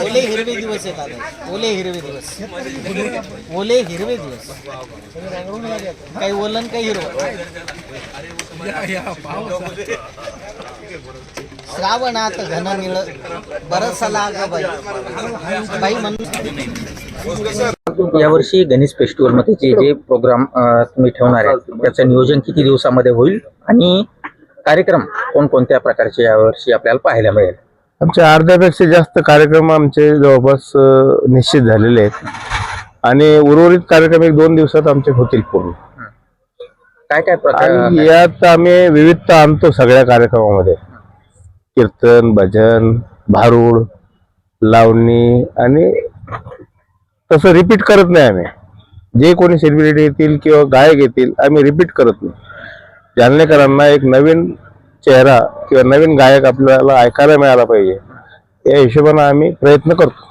ओले हिरवे दिवस येतात ओले हिरवे दिवस. ओले हिरवे दिवस. काही ओलन काही हिरव. श्रावणात घन निळ बरस लाग बाई. बाई यावर्षी गणेश फेस्टिवलमध्ये जे जे प्रोग्राम तुम्ही ठेवणार आहे त्याचं नियोजन किती दिवसामध्ये होईल आणि कार्यक्रम कोणकोणत्या प्रकारचे यावर्षी आपल्याला पाहायला मिळेल? आमचे अर्ध्यापेक्षा जास्त कार्यक्रम आमचे जवळपास निश्चित झालेले आहेत. आणि उर्वरित कार्यक्रम एक दोन दिवसात आमचे होतील पूर्ण. काय काय प्रकार आणि यात आम्ही विविधता आणतो सगळ्या कार्यक्रमामध्ये. कीर्तन भजन भारूड लावणी आणि तसं रिपीट करत नाही आम्ही. जे कोणी सेलिब्रिटी येतील किंवा गायक येतील आम्ही रिपीट करत नाही. जालनेकरांना एक नवीन चेहरा किंवा नवीन गायक आपल्याला ऐकायला मिळाला पाहिजे. या हिशोबाने आम्ही प्रयत्न करतो.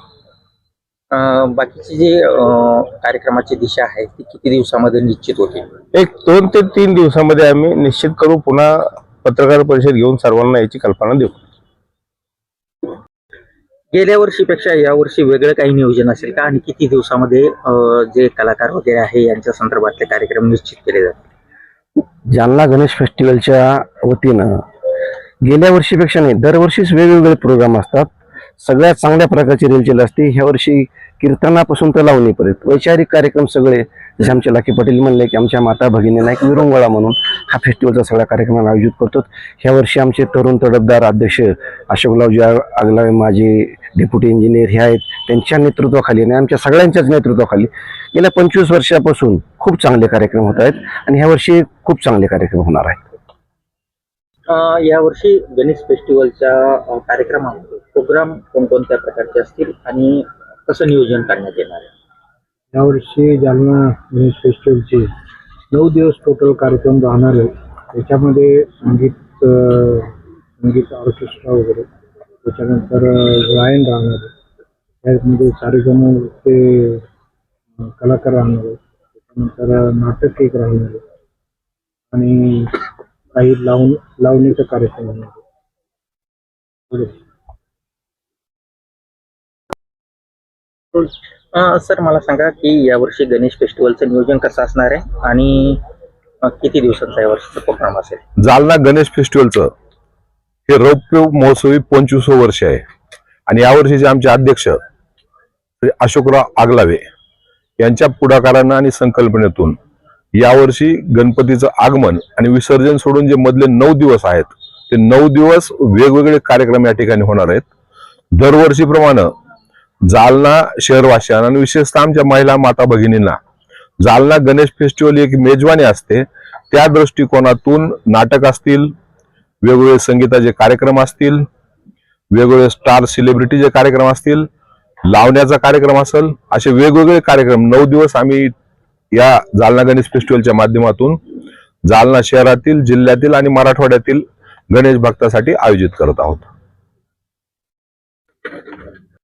अं, बाकीची जी अं, कार्यक्रमाची दिशा आहे ती किती दिवसामध्ये निश्चित होते? एक दोन ते तीन दिवसामध्ये आम्ही निश्चित करू पुन्हा पत्रकार परिषद घेऊन सर्वांना याची कल्पना देऊ. गेल्या वर्षीपेक्षा या वर्षी वेगळं काही नियोजन असेल का? आणि किती दिवसामध्ये अं, जे कलाकार वगैरे आहे यांच्या संदर्भातले कार्यक्रम निश्चित केले जातील? जालना गणेश फेस्टिवलच्या वतीनं गेल्या वर्षीपेक्षा नाही दरवर्षीच वेगवेगळे प्रोग्राम असतात. सगळ्यात चांगल्या प्रकारची रेलचेल असते. ह्या वर्षी कीर्तनापासून तर लावणीपर्यंत. वैचारिक कार्यक्रम सगळे जसे आमचे लाकी पाटील म्हणले की आमच्या माता भगिनीला एक विरंगुळा म्हणून हा फेस्टिवलचा सगळा कार्यक्रम आयोजित करतो ह्या वर्षी आमचे तरुण तडफदार अध्यक्ष अशोकरावजी आगलावे माझे डेप्युटी इंजिनियर हे आहेत. त्यांच्या नेतृत्वाखाली आणि आमच्या सगळ्यांच्याच नेतृत्वाखाली गेल्या पंचवीस वर्षापासून खूप चांगले कार्यक्रम होत आहेत आणि ह्या वर्षी खूप चांगले कार्यक्रम होणार आहेत. यावर्षी गणेश फेस्टिवलच्या कार्यक्रमामध्ये प्रोग्राम कोणकोणत्या प्रकारचे असतील आणि कसं नियोजन करण्यात येणार आहे? यावर्षी जालना म्युझिक फेस्टिवलचे नऊ दिवस टोटल कार्यक्रम राहणार आहे. त्याच्यामध्ये संगीत संगीत ऑर्केस्ट्रा वगैरे. त्याच्यानंतर गायन राहणार आहे. त्यामध्ये कार्यक्रमाचे ते कलाकार राहणार आहेत. त्याच्यानंतर नाटक एक राहणार आहे. आणि काही लावणी लावणीचा कार्यक्रम राहणार आहे. सर मला सांगा की यावर्षी गणेश फेस्टिवलचं नियोजन कसं असणार आहे? आणि किती दिवसांचा यावर्षीचा प्रोग्राम असेल? जालना गणेश फेस्टिवलचं हे रौप्य महोत्सवी पंचवीसवं वर्ष आहे. आणि यावर्षीचे आमचे अध्यक्ष अशोकराव आगलावे यांच्या पुढाकारानं आणि संकल्पनेतून यावर्षी गणपतीचं आगमन आणि विसर्जन सोडून जे मधले नऊ दिवस आहेत ते नऊ दिवस वेगवेगळे कार्यक्रम या ठिकाणी होणार आहेत. दरवर्षीप्रमाणे जालना शहरवासियांना आणि विशेषतः आमच्या महिला माता भगिनींना. जालना गणेश फेस्टिवल एक मेजवानी असते. त्या दृष्टिकोनातून नाटक असतील वेगवेगळे संगीताचे कार्यक्रम असतील वेगवेगळे स्टार सेलिब्रिटीचे कार्यक्रम असतील लावण्याचा कार्यक्रम असेल असे वेगवेगळे कार्यक्रम नऊ दिवस आम्ही या जालना गणेश फेस्टिवलच्या माध्यमातून जालना शहरातील जिल्ह्यातील आणि मराठवाड्यातील गणेश भक्तासाठी आयोजित करत आहोत.